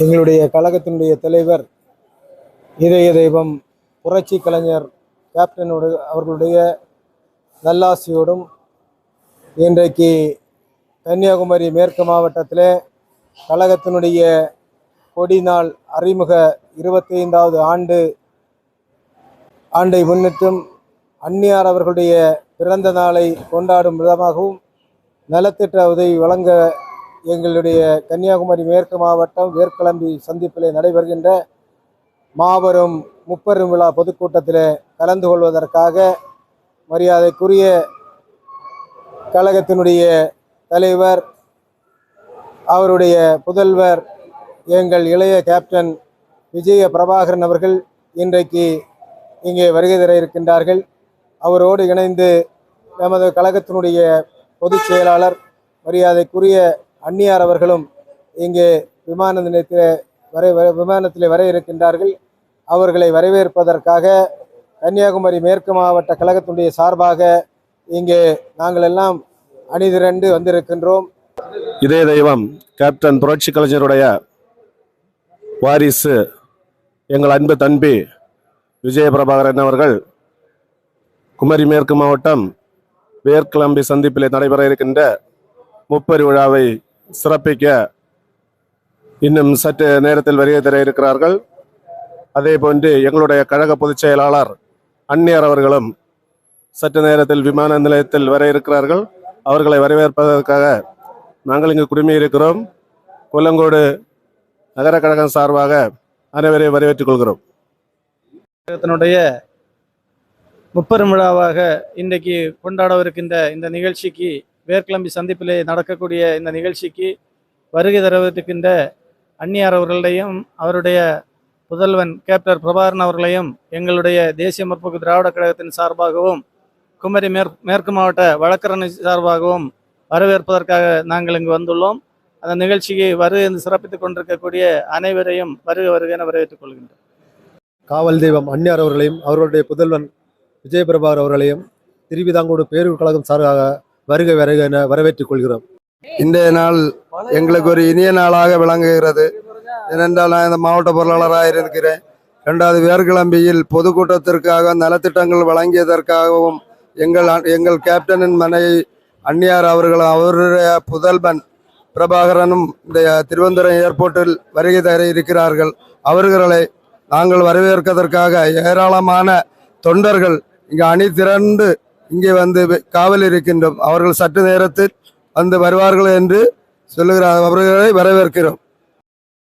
எங்களுடைய கழகத்தினுடைய தலைவர் இதய தெய்வம் புரட்சி கலைஞர் கேப்டனுடைய அவர்களுடைய நல்லாசியோடும் இன்றைக்கு கன்னியாகுமரி மேற்கு மாவட்டத்தில் கழகத்தினுடைய கொடி நாள் அறிமுக இருபத்தைந்தாவது ஆண்டு ஆண்டை முன்னிட்டும் அந்நியார் அவர்களுடைய பிறந்த நாளை கொண்டாடும் விதமாகவும் நலத்திட்ட உதவி வழங்க எங்களுடைய கன்னியாகுமரி மேற்கு மாவட்டம் வேர்க்கிளம்பி சந்திப்பில் நடைபெறுகின்ற மாபெரும் முப்பெரும் விழா பொதுக்கூட்டத்தில் கலந்து கொள்வதற்காக மரியாதைக்குரிய கழகத்தினுடைய தலைவர் அவருடைய புதல்வர் எங்கள் இளைய கேப்டன் விஜய பிரபாகரன் அவர்கள் இன்றைக்கு இங்கே வருகை தர இருக்கின்றார்கள். அவரோடு இணைந்து நமது கழகத்தினுடைய பொதுச் செயலாளர் மரியாதைக்குரிய அந்நியார் அவர்களும் இங்கே விமான நிலையத்தில் வரை வர- விமானத்தில் வர இருக்கின்றார்கள். அவர்களை வரவேற்பதற்காக கன்னியாகுமரி மேற்கு மாவட்ட கழகத்தினுடைய சார்பாக இங்கே நாங்கள் எல்லாம் அணிதிரண்டு வந்திருக்கின்றோம். இதய தெய்வம் கேப்டன் புரட்சி கலைஞருடைய வாரிசு எங்கள் அன்பு தம்பி விஜயபிரபாகரன் அவர்கள் குமரி மேற்கு மாவட்டம் வேர்க்கிளம்பி சந்திப்பிலே நடைபெற இருக்கின்ற முப்பெரு விழாவை சிறப்பிக்க இன்னும் சற்று நேரத்தில் வருகை தர இருக்கிறார்கள். அதே போன்று எங்களுடைய கழக பொதுச் செயலாளர் அந்நியர் அவர்களும் சற்று நேரத்தில் விமான நிலையத்தில் வர இருக்கிறார்கள். அவர்களை வரவேற்பதற்காக நாங்கள் இங்கு குடிமையிருக்கிறோம் இருக்கிறோம் கொல்லங்கோடு நகர கழகம் சார்பாக அனைவரையும் வரவேற்றுக் கொள்கிறோம். கழகத்தினுடைய முப்பெரும் விழாவாக இன்றைக்கு கொண்டாடவிருக்கின்ற இந்த நிகழ்ச்சிக்கு வேர்க்கிளம்பி சந்திப்பிலே நடக்கக்கூடிய இந்த நிகழ்ச்சிக்கு வருகை தரவிருக்கின்ற அந்நியார் அவர்களையும் அவருடைய புதல்வன் கேப்டர் பிரபாகரன் அவர்களையும் எங்களுடைய தேசிய முற்போக்கு திராவிட கழகத்தின் சார்பாகவும் குமரி மேற் மேற்கு மாவட்ட வழக்கரணி சார்பாகவும் வரவேற்பதற்காக நாங்கள் இங்கு வந்துள்ளோம். அந்த நிகழ்ச்சிக்கு வருகை என்று சிறப்பித்துக் கொண்டிருக்கக்கூடிய அனைவரையும் வருக வருக என வரவேற்றுக் கொள்கின்றோம். காவல் தெய்வம் அந்நியார் அவர்களையும் அவர்களுடைய புதல்வன் விஜயபிரபார் அவர்களையும் திருவிதாங்கோடு பேரூர் கழகம் சார்பாக வருக வருக என வரவேற்றுக் கொள்கிறோம். இன்றைய நாள் எங்களுக்கு ஒரு இனிய நாளாக விளங்குகிறது. ஏனென்றால் நான் இந்த மாவட்ட பொருளாளராக இருக்கிறேன். ரெண்டாவது வேர்கிழம்பியில் பொதுக்கூட்டத்திற்காக நலத்திட்டங்கள் வழங்கியதற்காகவும் எங்கள் எங்கள் கேப்டனின் மனைவி அன்னியார் அவர்கள் அவருடைய புதல்வன் பிரபாகரனும் இந்த திருவந்தரம் ஏர்போர்ட்டில் வருகை தர இருக்கிறார்கள். அவர்களை நாங்கள் வரவேற்கதற்காக ஏராளமான தொண்டர்கள் இங்கு அணி திரண்டு இங்கே வந்து காவல் இருக்கின்றோம் அவர்கள் சற்று நேரத்தில் வந்து வருவார்கள் என்று சொல்லுகிறார் அவர்களை வரவேற்கிறோம்.